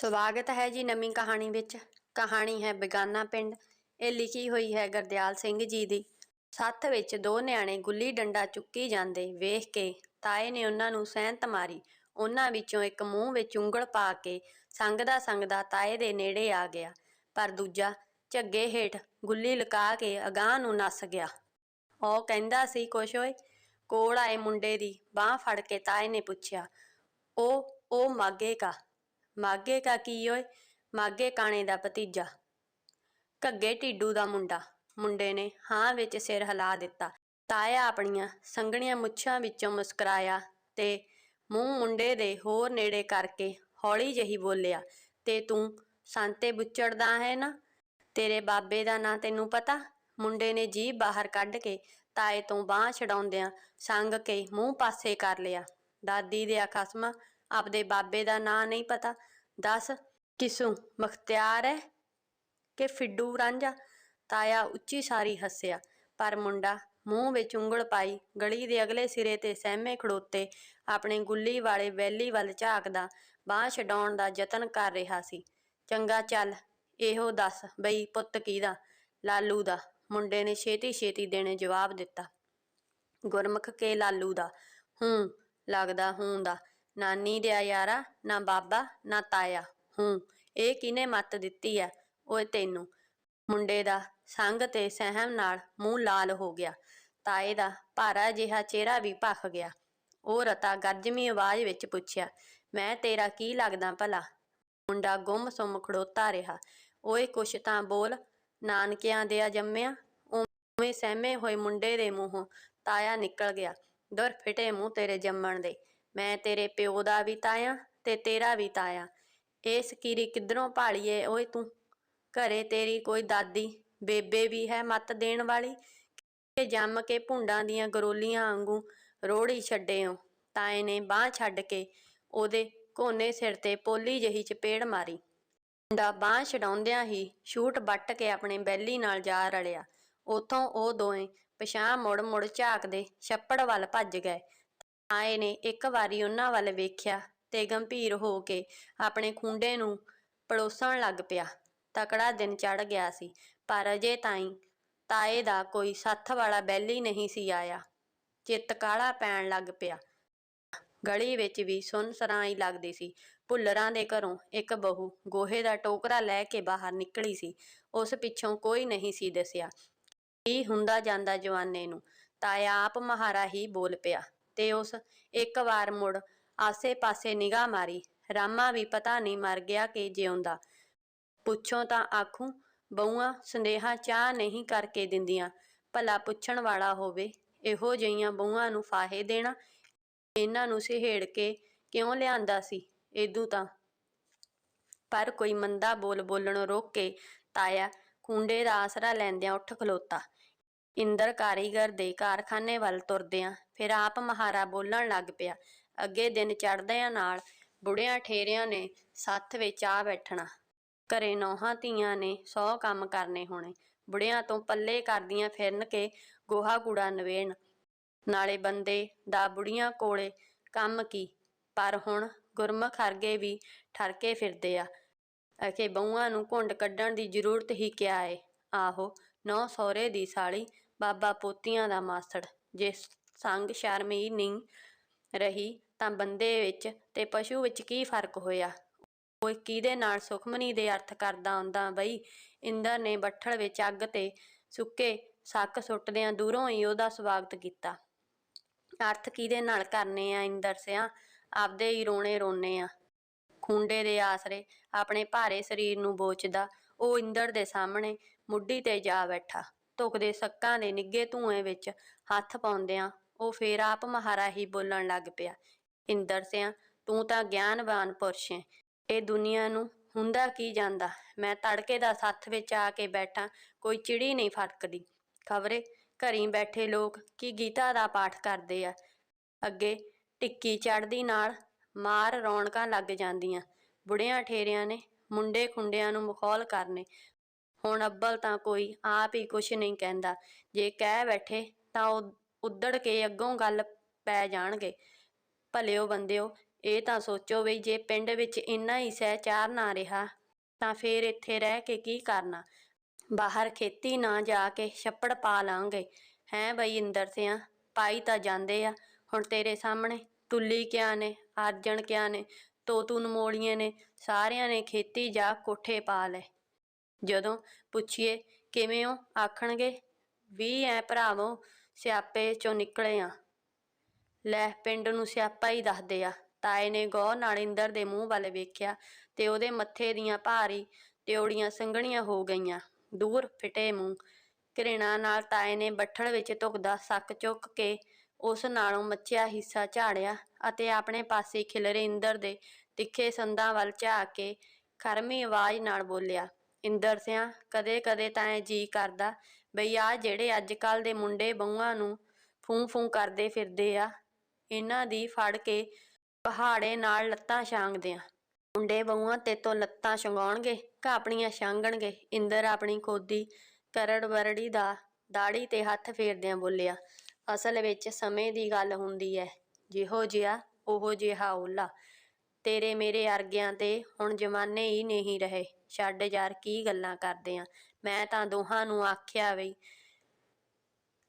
ਸਵਾਗਤ ਹੈ ਜੀ ਨਵੀਂ ਕਹਾਣੀ ਵਿੱਚ। ਕਹਾਣੀ ਹੈ ਬੇਗਾਨਾ ਪਿੰਡ। ਇਹ ਲਿਖੀ ਹੋਈ ਹੈ ਗੁਰਦਿਆਲ ਸਿੰਘ ਜੀ ਦੀ। ਸੱਥ ਵਿੱਚ ਦੋ ਨਿਆਣੇ ਗੁੱਲੀ ਡੰਡਾ ਚੁੱਕੀ ਜਾਂਦੇ ਵੇਖ ਕੇ ਤਾਏ ਨੇ ਉਹਨਾਂ ਨੂੰ ਸੈਂਤ ਮਾਰੀ। ਉਹਨਾਂ ਵਿੱਚੋਂ ਇੱਕ ਮੂੰਹ ਵਿੱਚ ਉਂਗਲ ਪਾ ਕੇ ਸੰਗਦਾ ਸੰਗਦਾ ਤਾਏ ਦੇ ਨੇੜੇ ਆ ਗਿਆ। ਪਰ ਦੂਜਾ ਝੱਗੇ ਹੇਠ ਗੁੱਲੀ ਲੁਕਾ ਕੇ ਅਗਾਂਹ ਨੂੰ ਨੱਸ ਗਿਆ। ਉਹ ਕਹਿੰਦਾ ਸੀ, ਕੁਛ ਓਏ, ਕੋਲ ਆਏ ਮੁੰਡੇ ਦੀ ਬਾਹ ਫੜ ਕੇ ਤਾਏ ਨੇ ਪੁੱਛਿਆ, ਉਹ ਉਹ ਮਾਗੇ ਮਾਗੇ ਕਾ ਕੀ ਓਏ, ਮਾਗੇ ਕਾਣੇ ਦਾ ਭਤੀਜਾ। ਘੱਗੇ ਢਿੱਡੂ ਦਾ ਮੁੰਡਾ। ਮੁੰਡੇ ਨੇ ਹਾਂ ਵਿੱਚ ਸਿਰ ਹਿਲਾ ਦਿੱਤਾ। ਤਾਇਆ ਆਪਣੀਆਂ ਸੰਘਣੀਆਂ ਮੁੱਛਾਂ ਵਿੱਚੋਂ ਮੁਸਕਰਾਇਆ ਤੇ ਮੂੰਹ ਮੁੰਡੇ ਦੇ ਹੋਰ ਨੇੜੇ ਕਰਕੇ ਹੌਲੀ ਜਹੀ ਬੋਲਿਆ, ਤੇ ਤੂੰ ਸੰਤੇ ਬੁੱਚੜਦਾ ਹੈ ਨਾ? ਤੇਰੇ ਬਾਬੇ ਦਾ ਨਾਂ ਤੈਨੂੰ ਪਤਾ? ਮੁੰਡੇ ਨੇ ਜੀਭ ਬਾਹਰ ਕੱਢ ਕੇ ਤਾਏ ਤੋਂ ਬਾਹ ਛਡਾਉਂਦਿਆਂ ਸੰਗ ਕੇ ਮੂੰਹ ਪਾਸੇ ਕਰ ਲਿਆ। ਦਾਦੀ ਦੇ ਖਸਮ ਆਪਦੇ ਬਾਬੇ ਦਾ ਨਾਂ ਨਹੀਂ ਪਤਾ। ਦੱਸ ਕਿਸੂ ਮਖਤਿਆਰ ਹੈ ਕਿ ਫਿੱਡੂ ਰਾਂਝਾ? ਤਾਇਆ ਉੱਚੀ ਸਾਰੀ ਹੱਸਿਆ, ਪਰ ਮੁੰਡਾ ਮੂੰਹ ਵਿੱਚ ਉਂਗਲ ਪਾਈ ਗਲੀ ਦੇ ਅਗਲੇ ਸਿਰੇ ਤੇ ਸਹਿਮੇ ਖੜੋਤੇ ਆਪਣੇ ਗੁੱਲੀ ਵਾਲੇ ਵੈਲੀ ਵੱਲ ਝਾਕਦਾ, ਬਾਹ ਛਡਾਉਣ ਦਾ ਯਤਨ ਕਰ ਰਿਹਾ ਸੀ। ਚੰਗਾ ਚੱਲ, ਇਹੋ ਦੱਸ ਬਈ ਪੁੱਤ ਕਿਹਦਾ? ਲਾਲੂ ਦਾ। ਮੁੰਡੇ ਨੇ ਛੇਤੀ ਛੇਤੀ ਦੇਣੇ ਜਵਾਬ ਦਿੱਤਾ। ਗੁਰਮੁਖ ਕੇ ਲਾਲੂ ਦਾ। ਹੂੰ, ਲੱਗਦਾ ਹੂੰ ਦਾ। ਨਾਨੀ ਦਿਆ ਯਾਰਾ, ਨਾ ਬਾਬਾ, ਨਾ ਤਾਇਆ। ਹੂੰ, ਇਹ ਕਿਨੇ ਮੱਤ ਦਿੱਤੀ ਐ ਓਏ ਤੈਨੂੰ। ਮੁੰਡੇ ਦਾ ਸੰਗ ਤੇ ਸਹਿਮ ਨਾਲ ਮੂੰਹ ਲਾਲ ਹੋ ਗਿਆ। ਤਾਏ ਦਾ ਭਾਰਾ ਜਿਹਾ ਚਿਹਰਾ ਵੀ ਭਖ ਗਿਆ। ਉਹ ਰਤਾ ਗਰਜਮੀ ਆਵਾਜ਼ ਵਿੱਚ ਪੁੱਛਿਆ, ਮੈਂ ਤੇਰਾ ਕੀ ਲੱਗਦਾ ਭਲਾ? ਮੁੰਡਾ ਗੁੰਮ ਸੁੰਮ ਖੜੋਤਾ ਰਿਹਾ। ਓਏ ਕੁਛ ਤਾਂ ਬੋਲ, ਨਾਨਕਿਆਂ ਦੇ ਆ ਜੰਮਿਆ ਉਵੇਂ ਸਹਿਮੇ ਹੋਏ ਮੁੰਡੇ ਦੇ ਮੂੰਹੋਂ ਤਾਇਆ ਨਿਕਲ ਗਿਆ। ਦੁਰ ਫਿਟੇ ਮੂੰਹ ਤੇਰੇ ਜੰਮਣ ਦੇ। ਮੈਂ ਤੇਰੇ ਪਿਓ ਦਾ ਵੀ ਤਾਇਆ ਤੇ ਤੇਰਾ ਵੀ ਤਾਇਆ। ਇਹ ਸਕੀਰੀ ਕਿੱਧਰੋਂ ਭਾਲੀਏ ਓਏ ਤੂੰ? ਘਰੇ ਤੇਰੀ ਕੋਈ ਦਾਦੀ, ਬੇਬੇ ਵੀ ਹੈ ਮੱਤ ਦੇਣ ਵਾਲੀ? ਕਿ ਜੰਮ ਕੇ ਭੁੰਡਾਂ ਦੀਆਂ ਗਰੋਲੀਆਂ ਵਾਂਗੂ ਰੋੜੀ ਛੱਡਿਓ ਤਾਏ ਨੇ ਬਾਹ ਛੱਡ ਕੇ ਉਹਦੇ ਕੋਨੇ ਸਿਰ ਤੇ ਪੋਲੀ ਜਹੀ ਚਪੇੜ ਮਾਰੀ। ਮੁੰਡਾ ਬਾਹ ਛਡਾਉਂਦਿਆਂ ਹੀ ਸ਼ੂਟ ਵੱਟ ਕੇ ਆਪਣੇ ਬੈਲੀ ਨਾਲ ਜਾ ਰਲਿਆ। ਉਥੋਂ ਉਹ ਦੋਵੇਂ ਪਛਾਂ ਮੁੜ ਮੁੜ ਝਾਕਦੇ ਛੱਪੜ ਵੱਲ ਭੱਜ ਗਏ। ਆਏ ਨੇ, ਇੱਕ ਵਾਰੀ ਉਹਨਾਂ ਵੱਲ ਵੇਖਿਆ ਤੇ ਗੰਭੀਰ ਹੋ ਕੇ ਆਪਣੇ ਖੁੰਡੇ ਨੂੰ ਪੜੋਸਣ ਲੱਗ ਪਿਆ। ਤਕੜਾ ਦਿਨ ਚੜ ਗਿਆ ਸੀ, ਪਰ ਅਜੇ ਤਾਈਂ ਤਾਏ ਦਾ ਕੋਈ ਸੱਥ ਵਾਲਾ ਬੈਲੀ ਨਹੀਂ ਸੀ ਆਇਆ। ਚਿੱਤ ਕਾਲਾ ਪੈਣ ਲੱਗ ਪਿਆ। ਗਲੀ ਵਿੱਚ ਵੀ ਸੁੰਨਸਰਾਂ ਹੀ ਲੱਗਦੀ ਸੀ। ਭੁੱਲਰਾਂ ਦੇ ਘਰੋਂ ਇੱਕ ਬਹੂ ਗੋਹੇ ਦਾ ਟੋਕਰਾ ਲੈ ਕੇ ਬਾਹਰ ਨਿਕਲੀ ਸੀ। ਉਸ ਪਿੱਛੋਂ ਕੋਈ ਨਹੀਂ ਸੀ ਦੱਸਿਆ। ਕੀ ਹੁੰਦਾ ਜਾਂਦਾ ਜਵਾਨੇ ਨੂੰ, ਤਾਇਆ ਆਪ ਮਹਾਰਾ ਹੀ ਬੋਲ ਪਿਆ। ਤੇ ਉਸ ਇੱਕ ਵਾਰ ਮੁੜ ਆਸੇ-ਪਾਸੇ ਨਿਗਾਹ ਮਾਰੀ। ਰਾਮਾ ਵੀ ਪਤਾ ਨਹੀਂ ਮਰ ਗਿਆ ਕਿ ਜਿਉਂਦਾ। ਪੁੱਛੋ ਤਾਂ ਆਖੂ, ਬਹੂਆਂ ਸੰਦੇਹਾ ਚਾਹ ਨਹੀਂ ਕਰਕੇ ਦਿੰਦੀਆਂ। ਭਲਾ ਪੁੱਛਣ ਵਾਲਾ ਹੋਵੇ, ਇਹੋ ਜਿਹੀਆਂ ਬਹੂਆਂ ਨੂੰ ਫਾਹੇ ਦੇਣਾ, ਇਹਨਾਂ ਨੂੰ ਸਿਹੇੜ ਕੇ ਕਿਉਂ ਲਿਆਂਦਾ ਸੀ? ਏਦੂ ਤਾਂ ਪਰ ਕੋਈ ਮੰਦਾ ਬੋਲ ਬੋਲਣੋਂ ਰੋਕ ਕੇ ਤਾਇਆ ਖੁੰਡੇ ਦਾ ਆਸਰਾ ਲੈਂਦਿਆਂ ਉੱਠ ਖਲੋਤਾ। ਇੰਦਰ ਕਾਰੀਗਰ ਦੇ ਕਾਰਖਾਨੇ ਵੱਲ ਤੁਰਦਿਆਂ ਫਿਰ ਆਪ ਮਹਾਰਾ ਬੋਲਣ ਲੱਗ ਪਿਆ, ਅੱਗੇ ਦਿਨ ਚੜ੍ਹਦਿਆਂ ਨਾਲ ਬੁੜਿਆਂ ਠੇਰਿਆਂ ਨੇ ਸੱਥ ਵਿੱਚ ਆ ਬੈਠਣਾ। ਘਰੇ ਨੌਹਾਂ ਧੀਆਂ ਨੇ ਸੌ ਕੰਮ ਕਰਨੇ ਹੋਣੇ, ਬੁੜਿਆਂ ਤੋਂ ਪੱਲੇ ਕਰਦੀਆਂ ਫਿਰਨ ਕੇ ਗੋਹਾ ਕੂੜਾ ਨਵੇਣ। ਨਾਲੇ ਬੰਦੇ ਦਾ ਬੁੜੀਆਂ ਕੋਲੇ ਕੰਮ ਕੀ, ਪਰ ਹੁਣ ਗੁਰਮੁਖ ਹਰਗੇ ਵੀ ਠਰਕੇ ਫਿਰਦੇ ਆ। ਅਖੇ ਬਹੂਆਂ ਨੂੰ ਘੁੰਡ ਕੱਢਣ ਦੀ ਜ਼ਰੂਰਤ ਹੀ ਕਿਆ ਏ? ਆਹੋ ਨੌ ਸਹੁਰੇ ਦੀ ਸਾਲੀ, ਬਾਬਾ ਪੋਤੀਆਂ ਦਾ ਮਾਸੜ। ਜੇ ਸੰਗ ਸ਼ਰਮ ਹੀ ਨਹੀਂ ਰਹੀ ਤਾਂ ਬੰਦੇ ਵਿੱਚ ਤੇ ਪਸ਼ੂ ਵਿੱਚ ਕੀ ਫ਼ਰਕ ਹੋਇਆ? ਉਹ ਕਿਹਦੇ ਨਾਲ ਸੁਖਮਨੀ ਦੇ ਅਰਥ ਕਰਦਾ ਆਉਂਦਾ ਬਈ, ਇੰਦਰ ਨੇ ਬੱਠਲ ਵਿੱਚ ਅੱਗ ਤੇ ਸੁੱਕੇ ਸੱਕ ਸੁੱਟਦਿਆਂ ਦੂਰੋਂ ਹੀ ਉਹਦਾ ਸਵਾਗਤ ਕੀਤਾ। ਅਰਥ ਕਿਹਦੇ ਨਾਲ ਕਰਨੇ ਆ ਇੰਦਰ ਸਿਆ? ਆਪਦੇ ਹੀ ਰੋਣੇ ਰੋਨੇ ਆ। ਖੁੰਡੇ ਦੇ ਆਸਰੇ ਆਪਣੇ ਭਾਰੇ ਸਰੀਰ ਨੂੰ ਬੋਚਦਾ, ਉਹ ਇੰਦਰ ਦੇ ਸਾਹਮਣੇ ਮੁੱਢੀ ਤੇ ਜਾ ਬੈਠਾ। ਧੁਕਦੇ ਸੱਕਾਂ ਦੇ ਨਿੱਗੇ ਧੂਏ ਵਿੱਚ ਹੱਥ ਪਾਉਂਦਿਆਂ ਉਹ ਫੇਰ ਆਪ ਮਹਾਰਾ ਹੀ ਬੋਲਣ ਲੱਗ ਪਿਆ, ਇੰਦਰ ਸਿਆ, ਤੂੰ ਤਾਂ ਗਿਆਨਵਾਨ ਪੁਰਸ਼ ਹੈ ਇਹ ਦੁਨੀਆ ਨੂੰ ਹੁੰਦਾ ਕੀ ਜਾਂਦਾ? ਮੈਂ ਤੜਕੇ ਦਾ ਸੱਥ ਵਿੱਚ ਆ ਕੇ ਬੈਠਾ, ਕੋਈ ਚਿੜੀ ਨਹੀਂ ਫਟਕਦੀ ਖਬਰੇ, ਘਰੀ ਬੈਠੇ ਲੋਕ ਕੀ ਗੀਤਾ ਦਾ ਪਾਠ ਕਰਦੇ ਆ? ਅੱਗੇ ਟਿੱਕੀ ਚੜਦੀ ਨਾਲ ਮਾਰ ਰੌਣਕਾਂ ਲੱਗ ਜਾਂਦੀਆਂ। ਬੁੜਿਆਂ ਠੇਰਿਆਂ ਨੇ ਮੁੰਡੇ ਖੁੰਡਿਆਂ ਨੂੰ ਮਖੌਲ ਕਰਨੇ। ਹੁਣ ਅੱਬਲ ਤਾਂ ਕੋਈ ਆਪ ਹੀ ਕੁਛ ਨਹੀਂ ਕਹਿੰਦਾ। ਜੇ ਕਹਿ ਬੈਠੇ ਤਾਂ ਉਹ ਉੱਦੜ ਕੇ ਅੱਗੋਂ ਗੱਲ ਪੈ ਜਾਣਗੇ। ਭਲਿਓ ਬੰਦਿਓ, ਇਹ ਤਾਂ ਸੋਚੋ ਵੀ ਜੇ ਪਿੰਡ ਵਿੱਚ ਇੰਨਾ ਹੀ ਸਹਿਚਾਰ ਨਾ ਰਿਹਾ, ਤਾਂ ਫੇਰ ਇੱਥੇ ਰਹਿ ਕੇ ਕੀ ਕਰਨਾ? ਬਾਹਰ ਖੇਤੀ ਨਾ ਜਾ ਕੇ ਛੱਪੜ ਪਾ ਲਾਂਗੇ। ਹੈਂ ਬਈ ਇੰਦਰ ਸਿਆ, ਪਾਈ ਤਾਂ ਜਾਂਦੇ ਆ। ਹੁਣ ਤੇਰੇ ਸਾਹਮਣੇ ਟੁੱਲੀ ਕਿਆ ਨੇ ਅਰਜਣ ਕਿਆ ਨੇ, ਤੋਤੂ ਨਮੋਲੀਏ ਨੇ, ਸਾਰਿਆਂ ਨੇ ਖੇਤੀ ਜਾ ਕੋਠੇ ਪਾ ਲਏ। ਜਦੋਂ ਪੁੱਛੀਏ, ਕਿਵੇਂ ਹੋ? ਆਖਣਗੇ, ਵੀ ਐ ਭਰਾਵੋ, ਸਿਆਪੇ ਚੋਂ ਨਿਕਲੇ ਆ। ਲੈ ਪਿੰਡ ਨੂੰ ਸਿਆਪਾ ਹੀ ਦੱਸਦੇ ਆ। ਤਾਏ ਨੇ ਗੌਰ ਨਾਲ ਇੰਦਰ ਦੇ ਮੂੰਹ ਵੱਲ ਵੇਖਿਆ ਤੇ ਉਹਦੇ ਮੱਥੇ ਦੀਆਂ ਭਾਰੀ ਤਿਉੜੀਆਂ ਸੰਘਣੀਆਂ ਹੋ ਗਈਆਂ। ਦੂਰ ਫਿਟੇ ਮੂੰਹ। ਘ੍ਰਿਣਾ ਨਾਲ ਤਾਏ ਨੇ ਬੱਠਲ ਵਿੱਚ ਧੁਕਦਾ ਸੱਕ ਚੁੱਕ ਕੇ ਉਸ ਨਾਲੋਂ ਮੱਚਿਆ ਹਿੱਸਾ ਝਾੜਿਆ ਅਤੇ ਆਪਣੇ ਪਾਸੇ ਖਿਲਰੇ ਇੰਦਰ ਦੇ ਤਿੱਖੇ ਸੰਦਾਂ ਵੱਲ ਝਾਕ ਕੇ ਖਰਮੀ ਆਵਾਜ਼ ਨਾਲ ਬੋਲਿਆ ਇੰਦਰ ਸਿਆਂ, ਕਦੇ ਕਦੇ ਤਾਂ ਇਹ ਜੀ ਕਰਦਾ ਬਈ ਆ ਜਿਹੜੇ ਅੱਜ ਕੱਲ ਦੇ ਮੁੰਡੇ ਬਹੂਆਂ ਨੂੰ ਫੂੰ ਫੂੰ ਕਰਦੇ ਫਿਰਦੇ ਆ, ਇਹਨਾਂ ਦੀ ਫੜ ਕੇ ਪਹਾੜੇ ਨਾਲ ਲੱਤਾਂ ਛਾਂਗਦੇ ਆ। ਮੁੰਡੇ ਬਹੂਆਂ ਤੇ ਤੋਂ ਲੱਤਾਂ ਛੰਗਾਉਣਗੇ ਘਾਪਣੀਆਂ ਛਾਂਗਣਗੇ? ਇੰਦਰ ਆਪਣੀ ਖੋਦੀ ਕਰੜ ਵਰੜੀ ਦਾ ਦਾੜੀ ਤੇ ਹੱਥ ਫੇਰਦਿਆਂ ਬੋਲਿਆ, ਅਸਲ ਵਿੱਚ ਸਮੇਂ ਦੀ ਗੱਲ ਹੁੰਦੀ ਹੈ ਜਿਹੋ ਜਿਹਾ, ਉਹੋ ਜਿਹਾ ਓਲਾ। ਤੇਰੇ ਮੇਰੇ ਅਰਗਿਆਂ ਤੇ ਹੁਣ ਜਮਾਨੇ ਹੀ ਨਹੀਂ ਰਹੇ। ਛੱਡ ਯਾਰ, ਕੀ ਗੱਲਾਂ ਕਰਦੇ ਆ? ਮੈਂ ਤਾਂ ਦੋਹਾਂ ਨੂੰ ਆਖਿਆ ਬਈ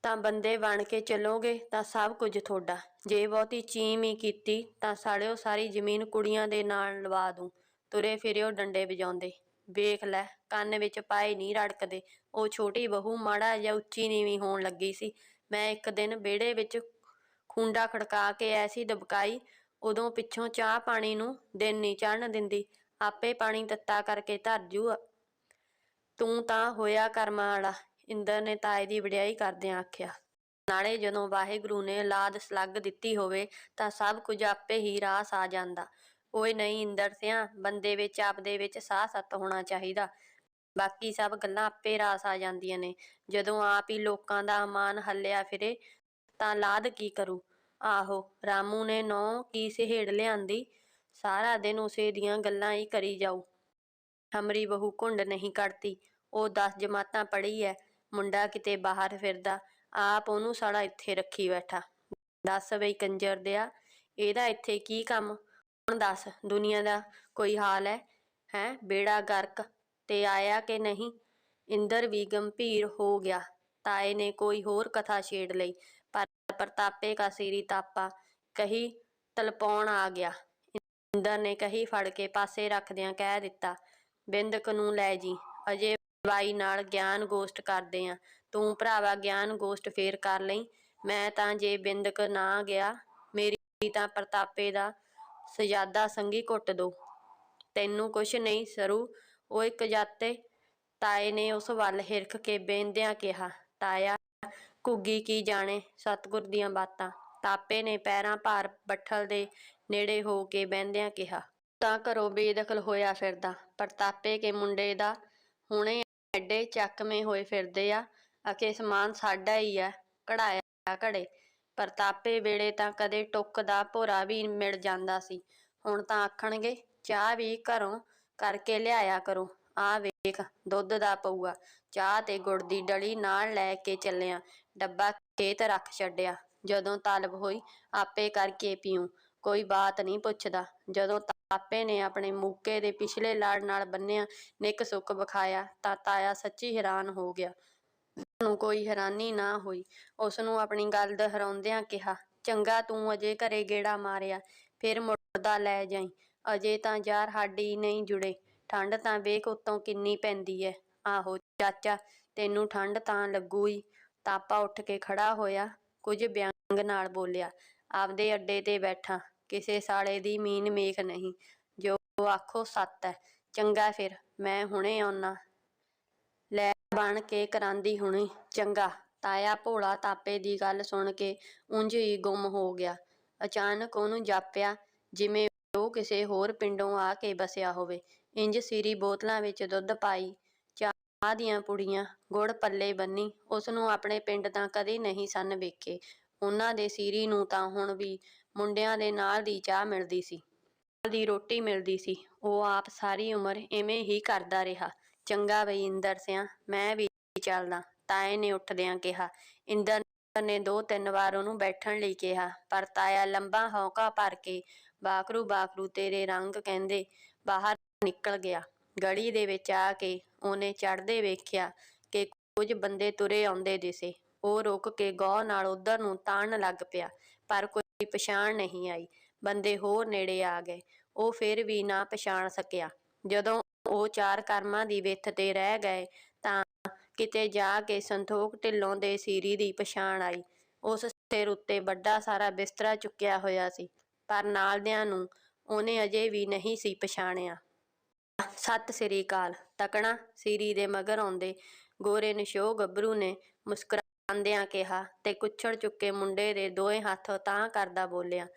ਤਾਂ ਬੰਦੇ ਬਣ ਕੇ ਚੱਲੋਗੇ ਤਾਂ ਸਭ ਕੁਝ ਤੁਹਾਡਾ। ਜੇ ਬਹੁਤੀ ਚੀਮ ਹੀ ਕੀਤੀ ਤਾਂ ਸਾਲਿਓ ਸਾਰੀ ਜ਼ਮੀਨ ਕੁੜੀਆਂ ਦੇ ਨਾਲ ਲਵਾ ਦੂੰ। ਤੁਰੇ ਫਿਰਿਓ ਡੰਡੇ ਵਜਾਉਂਦੇ। ਵੇਖ ਲੈ, ਕੰਨ ਵਿੱਚ ਪਾਏ ਨਹੀਂ ਰੜਕਦੇ। ਉਹ ਛੋਟੀ ਬਹੂ ਮਾੜਾ ਜਾਂ ਉੱਚੀ ਨੀਵੀਂ ਹੋਣ ਲੱਗੀ ਸੀ। ਮੈਂ ਇੱਕ ਦਿਨ ਵਿਹੜੇ ਵਿੱਚ ਖੁੰਡਾ ਖੜਕਾ ਕੇ ਐਸੀ ਦਬਕਾਈ, ਉਦੋਂ ਪਿੱਛੋਂ ਚਾਹ ਪਾਣੀ ਨੂੰ ਦਿਨ ਨਹੀਂ ਚੜਨ ਦਿੰਦੀ। ਆਪੇ ਪਾਣੀ ਤੱਤਾ ਕਰਕੇ ਧਰ ਜੂ। ਤੂੰ ਤਾਂ ਹੋਇਆ ਕਰਮਾਂ ਵਾਲਾ। ਇੰਦਰ ਨੇ ਤਾਏ ਦੀ ਵਡਿਆਈ ਕਰਦਿਆਂ ਆਖਿਆ, ਨਾਲੇ ਜਦੋਂ ਵਾਹਿਗੁਰੂ ਨੇ ਲਾਦ ਸਲੱਗ ਦਿੱਤੀ ਹੋਵੇ ਤਾਂ ਸਭ ਕੁਝ ਆਪੇ ਹੀ ਰਾਸ ਆ ਜਾਂਦਾ। ਓਏ ਨਹੀਂ ਇੰਦਰ ਸਿਆ, ਬੰਦੇ ਵਿੱਚ, ਆਪਦੇ ਵਿੱਚ ਸਾਹ ਸੱਤ ਹੋਣਾ ਚਾਹੀਦਾ। ਬਾਕੀ ਸਭ ਗੱਲਾਂ ਆਪੇ ਰਾਸ ਆ ਜਾਂਦੀਆਂ ਨੇ। ਜਦੋਂ ਆਪ ਹੀ ਲੋਕਾਂ ਦਾ ਅਮਾਨ ਹੱਲਿਆ ਫਿਰੇ ਤਾਂ ਲਾਦ ਕੀ ਕਰੂ? ਆਹੋ, ਰਾਮੂ ਨੇ ਨੌ ਕੀ ਸਿਹੇੜ ਲਿਆਂਦੀ? ਸਾਰਾ ਦਿਨ ਉਸੇ ਦੀਆਂ ਗੱਲਾਂ ਹੀ ਕਰੀ ਜਾਊ। ਹਮਰੀ ਬਹੂ ਘੁੰਡ ਨਹੀਂ ਕੱਢਦੀ। ਉਹ 10 ਜਮਾਤਾਂ ਪੜ੍ਹੀ ਐ। ਮੁੰਡਾ ਕਿਤੇ ਬਾਹਰ ਫਿਰਦਾ। ਆਪ ਉਹਨੂੰ ਸਾਲਾ ਇੱਥੇ ਰੱਖੀ ਬੈਠਾ। ਦੱਸ ਬਈ ਕੰਜਰ ਦਿਆ, ਇਹਦਾ ਇੱਥੇ ਕੀ ਕੰਮ? ਹੁਣ ਦੱਸ, ਦੁਨੀਆ ਦਾ ਕੋਈ ਹਾਲ ਹੈ ਹੈ, ਬੇੜਾ ਗਰਕ, ਤੇ ਆਇਆ ਕਿ ਨਹੀਂ? ਇੰਦਰ ਵੀ ਗੰਭੀਰ ਹੋ ਗਿਆ। ਤਾਏ ਨੇ ਕੋਈ ਹੋਰ ਕਥਾ ਛੇੜ ਲਈ। ਪਰ ਪ੍ਰਤਾਪੇ ਕਾ ਸੀਰੀ ਤਾਪਾ। ਕਹੀ ਤਲਪਾਉਣ ਆ ਗਿਆ। ਇੰਦਰ ਨੇ ਕਹੀ, ਫੜ ਕੇ ਪਾਸੇ ਰੱਖਦਿਆਂ ਕਹਿ ਦਿੱਤਾ, ਬਿੰਦਕ ਨੂੰ ਲੈ ਜੀ, ਅਜੇ ਬਾਈ ਨਾਲ ਗਿਆਨ ਗੋਸ਼ਟ ਕਰਦੇ ਆ। ਤੂੰ ਭਰਾਵਾ ਗਿਆਨ ਗੋਸ਼ਟ ਫੇਰ ਕਰ ਲਈ। ਮੈਂ ਤਾਂ ਜੇ ਬਿੰਦਕ ਨਾ ਗਿਆ, ਮੇਰੀ ਤਾਂ ਪ੍ਰਤਾਪੇ ਦਾ ਸਜਾਦਾ ਸੰਗੀ ਘੁੱਟ ਦੋ। ਤੈਨੂੰ ਕੁਛ ਨਹੀਂ, ਸਰੂ। ਉਹ ਇੱਕ ਜਾਤੇ ਤਾਏ ਨੇ ਉਸ ਵੱਲ ਹਿਰਖ ਕੇ ਬੇਂਦਿਆਂ ਕਿਹਾ, ਤਾਇਆ, ਘੁੱਗੀ ਕੀ ਜਾਣੇ ਸਤਿਗੁਰ ਦੀਆਂ ਬਾਤਾਂ? ਤਾਪੇ ਨੇ ਪੈਰਾਂ ਭਾਰ ਬੱਠਲ ਦੇ ਨੇੜੇ ਹੋ ਕੇ ਬਹਿੰਦਿਆਂ ਕਿਹਾ, ਤਾਂ ਘਰੋਂ ਬੇਦਖਲ ਹੋਇਆ ਫਿਰਦਾ ਪ੍ਰਤਾਪੇ ਕੇ ਮੁੰਡੇ ਦਾ ਹੁਣੇ ਐਡੇ ਚੱਕਵੇਂ ਹੋਏ ਫਿਰਦੇ ਆ, ਅਕੇ ਸਮਾਨ ਸਾਡਾ ਹੀ ਆ, ਕਢਾਇਆ ਘੜੇ। ਪ੍ਰਤਾਪੇ ਵੇਲੇ ਤਾਂ ਕਦੇ ਟੁੱਕ ਦਾ ਭੋਰਾ ਵੀ ਮਿਲ ਜਾਂਦਾ ਸੀ। ਹੁਣ ਤਾਂ ਆਖਣਗੇ, ਚਾਹ ਵੀ ਘਰੋਂ ਕਰਕੇ ਲਿਆਇਆ ਕਰੋ ਆ ਵੇਖ, ਦੁੱਧ ਦਾ ਪਊਆ। ਚਾਹ ਤੇ ਗੁੜ ਦੀ ਡਲੀ ਨਾਲ ਲੈ ਕੇ ਚੱਲਿਆ, ਡੱਬਾ ਖੇਤ ਰੱਖ ਛੱਡਿਆ। ਜਦੋਂ ਤਾਲਬ ਹੋਈ, ਆਪੇ ਕਰਕੇ ਪੀਉ ਕੋਈ ਬਾਤ ਨਹੀਂ ਪੁੱਛਦਾ। ਜਦੋਂ ਆਪੇ ਨੇ ਆਪਣੇ ਮੂਕੇ ਦੇ ਪਿਛਲੇ ਲੜ ਨਾਲ ਬੰਨਿਆ, ਨਿੱਕ ਸੁੱਕ ਵਿਖਾਇਆ, ਤਾਂ ਤਾਇਆ ਸੱਚੀ ਹੈਰਾਨ ਹੋ ਗਿਆ। ਨੂੰ ਕੋਈ ਹੈਰਾਨੀ ਨਾ ਹੋਈ। ਉਸ ਨੂੰ ਆਪਣੀ ਗੱਲ ਦਹਰਾਉਂਦਿਆਂ ਕਿਹਾ, ਚੰਗਾ ਤੂੰ ਅਜੇ ਘਰੇ ਗੇੜਾ ਮਾਰਿਆ, ਫਿਰ ਮੁੜਦਾ ਲੈ ਜਾਈ। ਅਜੇ ਤਾਂ ਯਾਰ ਸਾਡੀ ਨਹੀਂ ਜੁੜੇ। ਠੰਡ ਤਾਂ ਵੇਖ ਉਤੋਂ ਕਿੰਨੀ ਪੈਂਦੀ ਐ। ਆਹੋ ਚਾਚਾ, ਤੈਨੂੰ ਠੰਡ ਤਾਂ ਲੱਗੂ ਹੀ ਤਾਪਾ ਉੱਠ ਕੇ ਖੜਾ ਹੋਇਆ। ਕੁਝ ਵਿਅੰਗ ਨਾਲ ਬੋਲਿਆ, ਆਪਦੇ ਅੱਡੇ ਤੇ ਬੈਠਾ, ਕਿਸੇ ਸਾਲੇ ਦੀ ਮੀਨ ਮੇਖ ਨਹੀਂ, ਜੋ ਆਖੋ ਸੱਤ ਹੈ ਚੰਗਾ ਫਿਰ, ਮੈਂ ਹੁਣੇ ਆਉਣਾ ਲੈ ਬਣ ਕੇ ਕਰਾਂਦੀ ਹੁਣੀ, ਚੰਗਾ। ਤਾਇਆ ਭੋਲਾ ਤਾਪੇ ਦੀ ਗੱਲ ਸੁਣ ਕੇ ਉਂਝ ਹੀ ਗੁੰਮ ਹੋ ਗਿਆ। ਅਚਾਨਕ ਉਹਨੂੰ ਜਾਪਿਆ, ਜਿਵੇਂ ਉਹ ਕਿਸੇ ਹੋਰ ਪਿੰਡੋਂ ਆ ਕੇ ਬਸਿਆ ਹੋਵੇ। ਇੰਜ ਸਿਰੀ ਬੋਤਲਾਂ ਵਿੱਚ ਦੁੱਧ ਪਾਈ ਚਾਹ ਦੀਆਂ ਪੁੜੀਆਂ ਗੁੜ ਪੱਲੇ ਬੰਨੀ ਉਸ ਨੂੰ ਆਪਣੇ ਪਿੰਡ ਤਾਂ ਕਦੇ ਨਹੀਂ ਸਨ ਵੇਖੇ। ਉਹਨਾਂ ਦੇ ਸੀਰੀ ਨੂੰ ਤਾਂ ਹੁਣ ਵੀ ਮੁੰਡਿਆਂ ਦੇ ਨਾਲ ਦੀ ਚਾਹ ਮਿਲਦੀ ਸੀ, ਨਾਲ ਦੀ ਰੋਟੀ ਮਿਲਦੀ ਸੀ। ਉਹ ਆਪ ਸਾਰੀ ਉਮਰ ਐਵੇਂ ਹੀ ਕਰਦਾ ਰਿਹਾ। ਚੰਗਾ ਬਈ ਇੰਦਰ ਸਿਆ, ਮੈਂ ਵੀ ਚੱਲਦਾ। ਤਾਏ ਨੇ ਉੱਠਦਿਆਂ ਕਿਹਾ। ਇੰਦਰ ਨੇ ਦੋ ਤਿੰਨ ਵਾਰ ਉਹਨੂੰ ਬੈਠਣ ਲਈ ਕਿਹਾ, ਪਰ ਤਾਇਆ ਲੰਬਾ ਹੌਕਾ ਭਰ ਕੇ ਬਾਕਰੂ ਬਾਕਰੂ ਤੇਰੇ ਰੰਗ ਕਹਿੰਦੇ ਬਾਹਰ ਨਿਕਲ ਗਿਆ। ਗਲੀ ਦੇ ਵਿੱਚ ਆ ਕੇ ਉਹਨੇ ਚੜ੍ਹਦੇ ਵੇਖਿਆ ਕਿ ਕੁਝ ਬੰਦੇ ਤੁਰੇ ਆਉਂਦੇ ਦਿਸੇ। ਉਹ ਰੁਕ ਕੇ ਗੌਰ ਨਾਲ ਉਧਰ ਨੂੰ ਤਾਣ ਲੱਗ ਪਿਆ, ਪਰ ਕੋਈ ਪਛਾਣ ਨਹੀਂ ਆਈ। ਬੰਦੇ ਹੋਰ ਨੇੜੇ ਆ ਗਏ। ਉਹ ਫਿਰ ਵੀ ਨਾ ਪਛਾਣ ਸਕਿਆ। ਜਦੋਂ ਉਹ ਚਾਰ ਕਰਮਾਂ ਦੀ ਵਿੱਥ ਤੇ ਰਹਿ ਗਏ ਤਾਂ ਕਿਤੇ ਜਾ ਕੇ ਸੰਤੋਖ ਢਿੱਲੋਂ ਦੇ ਸੀਰੀ ਦੀ ਪਛਾਣ ਆਈ। ਉਸ ਸਿਰ ਉੱਤੇ ਵੱਡਾ ਸਾਰਾ ਬਿਸਤਰਾ ਚੁੱਕਿਆ ਹੋਇਆ ਸੀ, ਪਰ ਨਾਲਦਿਆਂ ਨੂੰ ਉਹਨੇ ਅਜੇ ਵੀ ਨਹੀਂ ਸੀ ਪਛਾਣਿਆ। ਸਤਿ ਸ੍ਰੀ ਅਕਾਲ। ਤਕਣਾ ਸੀਰੀ ਦੇ ਮਗਰ ਆਉਂਦੇ ਗੋਰੇ ਨਿਸ਼ੋ ਗੱਭਰੂ ਨੇ ਮੁਸਕਰਾਉਂਦਿਆਂ ਕਿਹਾ ਤੇ ਕੁੱਛੜ ਚੁੱਕੇ ਮੁੰਡੇ ਦੇ ਦੋਵੇਂ ਹੱਥ ਤਾਂ ਕਰਦਾ ਬੋਲਿਆ,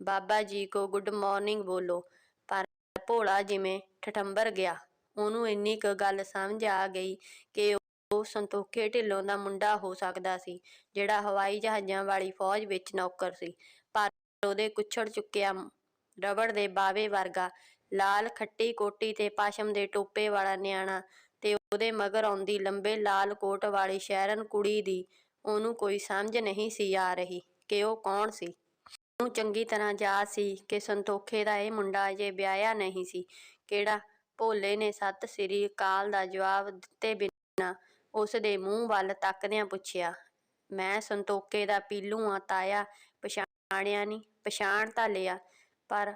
ਬਾਬਾ ਜੀ ਕੋ ਗੁੱਡ ਮਾਰਨਿੰਗ ਬੋਲੋ। ਪਰ ਭੋਲਾ ਜਿਵੇਂ ਠਠੰਬਰ ਗਿਆ। ਉਹਨੂੰ ਇੰਨੀ ਕੁ ਗੱਲ ਸਮਝ ਆ ਗਈ ਕਿ ਉਹ ਸੰਤੋਖੇ ਢਿੱਲੋਂ ਦਾ ਮੁੰਡਾ ਹੋ ਸਕਦਾ ਸੀ, ਜਿਹੜਾ ਹਵਾਈ ਜਹਾਜ਼ਾਂ ਵਾਲੀ ਫੌਜ ਵਿੱਚ ਨੌਕਰ ਸੀ। ਪਰ ਉਹਦੇ ਕੁੱਛੜ ਚੁੱਕਿਆ ਰਬੜ ਦੇ ਬਾਵੇ ਵਰਗਾ ਲਾਲ ਖੱਟੀ ਕੋਟੀ ਤੇ ਪਾਸ਼ਮ ਦੇ ਟੋਪੇ ਵਾਲਾ ਨਿਆਣਾ ਤੇ ਉਹਦੇ ਮਗਰ ਆਉਂਦੀ ਲੰਬੇ ਲਾਲ ਕੋਟ ਵਾਲੀ ਸ਼ਹਿਰਨ ਕੁੜੀ ਦੀ। ਉਹਨੂੰ ਕੋਈ ਸਮਝ ਨਹੀਂ ਸੀ ਆ ਰਹੀ ਕਿ ਉਹ ਕੌਣ ਸੀ। ਉਹਨੂੰ ਚੰਗੀ ਤਰ੍ਹਾਂ ਯਾਦ ਸੀ ਕਿ ਸੰਤੋਖੇ ਦਾ ਇਹ ਮੁੰਡਾ ਅਜੇ ਵਿਆਹਿਆ ਨਹੀਂ ਸੀ। ਕਿਹੜਾ ਭੋਲੇ ਨੇ ਸਤਿ ਸ੍ਰੀ ਅਕਾਲ ਦਾ ਜਵਾਬ ਦਿੱਤੇ ਬਿਨਾਂ ਉਸ ਦੇ ਮੂੰਹ ਵੱਲ ਤੱਕਦਿਆਂ ਪੁੱਛਿਆ, ਮੈਂ ਸੰਤੋਖੇ ਦਾ ਪੀਲੂ ਆ ਤਾਇਆ, ਪਛਾਣਿਆ ਨਹੀਂ, ਪਛਾਣ ਤਾਂ ਲਿਆ, ਪਰ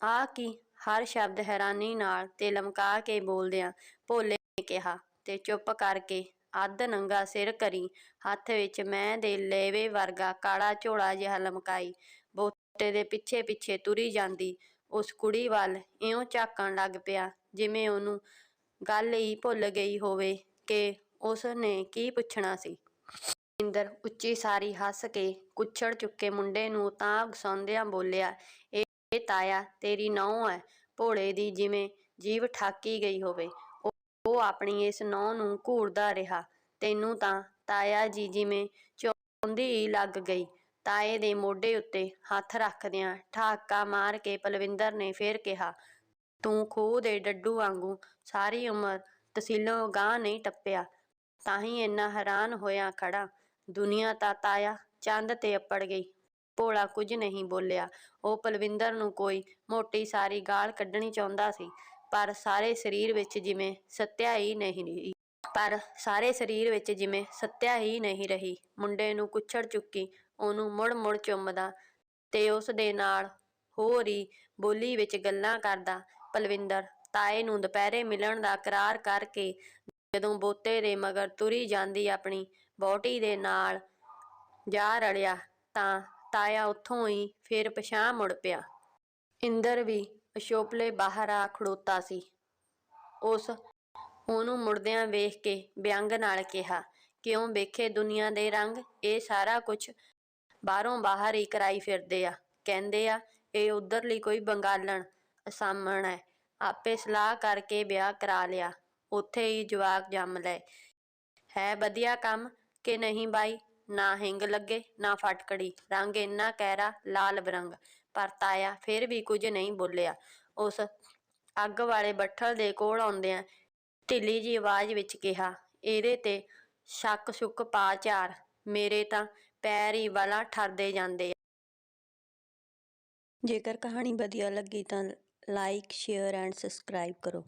ਆ ਕੀ ਹਰ ਸ਼ਬਦ ਹੈਰਾਨੀ ਨਾਲ ਤੇ ਲਮਕਾ ਕੇ ਬੋਲਦਿਆਂ ਭੋਲੇ ਨੇ ਕਿਹਾ, ਤੇ ਚੁੱਪ ਕਰਕੇ ਅੱਧ ਨੰਗਾ ਸਿਰ ਕਰੀ, ਹੱਥ ਵਿੱਚ ਮੈਂ ਦੇ ਲੇਵੇ ਵਰਗਾ ਕਾਲਾ ਝੋਲਾ ਜਿਹਾ ਲਮਕਾਈ, ਬੋਤੇ ਦੇ ਪਿੱਛੇ ਪਿੱਛੇ ਤੁਰੀ ਜਾਂਦੀ, ਉਸ ਕੁੜੀ ਵੱਲ ਇਉਂ ਝਾਕਣ ਲੱਗ ਪਿਆ, ਜਿਵੇਂ ਉਹਨੂੰ ਗੱਲ ਹੀ ਭੁੱਲ ਗਈ ਹੋਵੇ ਕਿ ਉਸ ਨੇ ਕੀ ਪੁੱਛਣਾ ਸੀ। ਇੰਦਰ ਉੱਚੀ ਸਾਰੀ ਹੱਸ ਕੇ ਕੁੱਛੜ ਚੁੱਕੇ ਮੁੰਡੇ ਨੂੰ ਤਾਂ ਗਸਾਉਂਦਿਆਂ ਬੋਲਿਆ ਇਹ ਤਾਇਆ ਤੇਰੀ ਨਹੁੰ ਹੈ ਭੋਲੇ ਦੀ ਜਿਵੇਂ ਜੀਵ ਠਾਕੀ ਗਈ ਹੋਵੇ। ਉਹ- ਆਪਣੀ ਇਸ ਨਹੁੰ ਨੂੰ ਘੂਰਦਾ ਰਿਹਾ। ਤੈਨੂੰ ਤਾਂ ਤਾਇਆ ਜੀ ਜਿਵੇਂ ਚੌਂਦੀ ਹੀ ਲੱਗ ਗਈ। ਤਾਏ ਦੇ ਮੋਢੇ ਉੱਤੇ ਹੱਥ ਰੱਖਦਿਆਂ ਠਾਕਾ ਮਾਰ ਕੇ ਪਲਵਿੰਦਰ ਨੇ ਫੇਰ ਕਿਹਾ, ਤੂੰ ਖੂਹ ਦੇ ਡੱਡੂ ਵਾਂਗੂ ਸਾਰੀ ਉਮਰ ਤਸੀਲੋਂ ਗਾਂ ਨਹੀਂ ਟੱਪਿਆ। ਤਾਂ ਹੀ ਇੰਨਾ ਹੈਰਾਨ ਹੋਇਆ ਖੜਾ ਦੁਨੀਆ ਤਾਂ ਤਾਇਆ ਚੰਦ ਤੇ ਅੱਪੜ ਗਈ। ਭੋਲਾ ਕੁਝ ਨਹੀਂ ਬੋਲਿਆ। ਉਹ ਪਲਵਿੰਦਰ ਨੂੰ ਕੋਈ ਮੋਟੀ ਸਾਰੀ ਗਾਲ ਕੱਢਣੀ ਚਾਹੁੰਦਾ ਸੀ, ਪਰ ਸਾਰੇ ਸਰੀਰ ਵਿੱਚ ਜਿਵੇਂ ਸੱਤਿਆ ਹੀ ਨਹੀਂ ਰਹੀ। ਪਰ ਸਾਰੇ ਸਰੀਰ ਵਿੱਚ ਜਿਵੇਂ ਸੱਤਿਆ ਹੀ ਨਹੀਂ ਰਹੀ। ਮੁੰਡੇ ਨੂੰ ਕੁੱਛੜ ਚੁੱਕੀ ਉਹਨੂੰ ਮੁੜ ਮੁੜ ਚੁੰਮਦਾ ਤੇ ਉਸ ਦੇ ਨਾਲ ਹੋਰ ਹੀ ਬੋਲੀ ਵਿੱਚ ਗੱਲਾਂ ਕਰਦਾ ਪਲਵਿੰਦਰ, ਤਾਏ ਨੂੰ ਦੁਪਹਿਰੇ ਮਿਲਣ ਦਾ ਕਰਾਰ ਕਰਕੇ ਜਦੋਂ ਬੋਤੇ ਦੇ ਮਗਰ ਤੁਰੀ ਜਾਂਦੀ ਆਪਣੀ ਬੋਟੀ ਦੇ ਨਾਲ ਜਾ ਰਲਿਆ ਤਾਂ ਤਾਇਆ ਉੱਥੋਂ ਹੀ ਫਿਰ ਪਛਾਂ ਮੁੜ ਪਿਆ। ਇੰਦਰ ਵੀ ਅਸ਼ੋਪਲੇ ਬਾਹਰ ਆ ਖੜੋਤਾ ਸੀ। ਉਸ ਉਹਨੂੰ ਮੁੜਦਿਆਂ ਵੇਖ ਕੇ ਵਿਅੰਗ ਨਾਲ ਕਿਹਾ, ਕਿਉਂ ਵੇਖੇ ਦੁਨੀਆ ਦੇ ਰੰਗ? ਇਹ ਸਾਰਾ ਕੁਝ ਬਾਹਰੋਂ ਬਾਹਰ ਹੀ ਕਰਾਈ ਫਿਰਦੇ ਆ। ਕਹਿੰਦੇ ਆ, ਇਹ ਉਧਰਲੀ ਕੋਈ ਬੰਗਾਲਣ ਅਸਾਮਣ ਹੈ। ਆਪੇ ਸਲਾਹ ਕਰਕੇ ਵਿਆਹ ਕਰਾ ਲਿਆ। ਉੱਥੇ ਹੀ ਜਵਾਕ ਜੰਮ ਲਏ। ਹੈ ਵਧੀਆ ਕੰਮ ਕਿ ਨਹੀਂ ਬਾਈ? ਨਾ ਹਿੰਗ ਲੱਗੇ, ਨਾ ਫਟਕੜੀ ਰੰਗ ਇੰਨਾ ਕਹਿਰਾ ਲਾਲ ਬਰੰਗ। ਪਰ ਤਾਇਆ ਫਿਰ ਵੀ ਕੁਝ ਨਹੀਂ ਬੋਲਿਆ। ਉਸ ਅੱਗ ਵਾਲੇ ਬੱਠਲ ਦੇ ਕੋਲ ਆਉਂਦਿਆਂ ਢਿੱਲੀ ਜੀ ਆਵਾਜ਼ ਵਿੱਚ ਕਿਹਾ, ਇਹਦੇ ਤੇ ਸ਼ੱਕ ਸ਼ੁੱਕ ਪਾ ਚਾਰ। ਮੇਰੇ ਤਾਂ ਪੈਰ ਹੀ ਵਾਲਾ ਠਰਦੇ ਜਾਂਦੇ ਆ। ਜੇਕਰ ਕਹਾਣੀ ਵਧੀਆ ਲੱਗੀ ਤਾਂ ਲਾਈਕ ਸ਼ੇਅਰ ਐਂਡ ਸਬਸਕ੍ਰਾਈਬ ਕਰੋ।